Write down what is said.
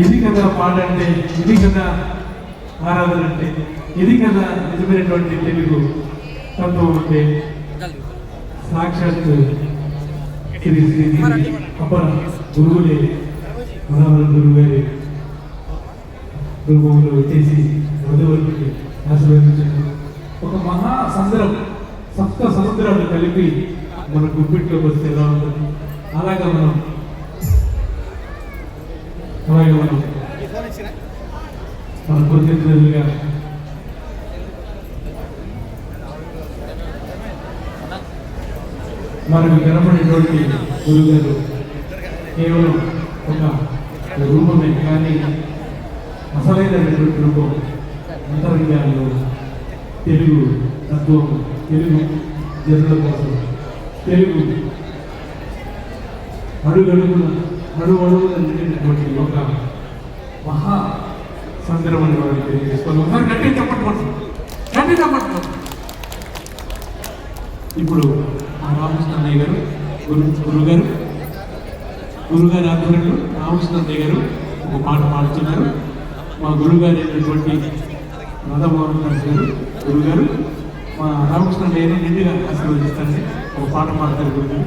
ఇది కదా పాట అంటే ఇది కదా ఆరాధన అంటే ఇది కదా నిజమైనటువంటి తెలుగు తత్వం అంటే. సాక్షాత్ శ్రీ శ్రీ గురువులే మనవరం గురువు గారి గురువులు వచ్చేసి వధువులకి ఆశీర్వదించారు ఒక మహా సందరం సప్త సముద్రాలు కలిపి మన గుప్పిట్లోకి వస్తే ఎలా ఉంటుంది? అలాగే మనం అలాగే మనం మన ప్రతినిధులుగా మనకు కనబడేటువంటి గురుగారు కేవలం ఒక రూపమే కానీ అసలైనటువంటి రూపం అంతరంగాల్లో తెలుగు తత్వం తెలుగు జనుల కోసం తెలుగు అడుగడుగున అడుగు అడుగున నిండినటువంటి ఒక మహా సందర్భం వారికి తెలియజేసుకోవాలి ఒకసారి గట్టి చెప్పట్లేదు గట్టి చెప్పట్లేదు ఇప్పుడు ఆ రామకృష్ణ అన్నయ్య గారు గురు గురుగారు గురుగారి ఆధ్వర్యంలో రామకృష్ణ అన్నయ్య గారు ఒక పాట పాడుతున్నారు. మా గురుగారు అయినటువంటి రాధామోహన్ దాస్ గారు గురుగారు మా రామకృష్ణ అన్నయ్యని నిండుగా ఆశీర్వదిస్తారని ఒక పాట పాడతారు గురుగారు.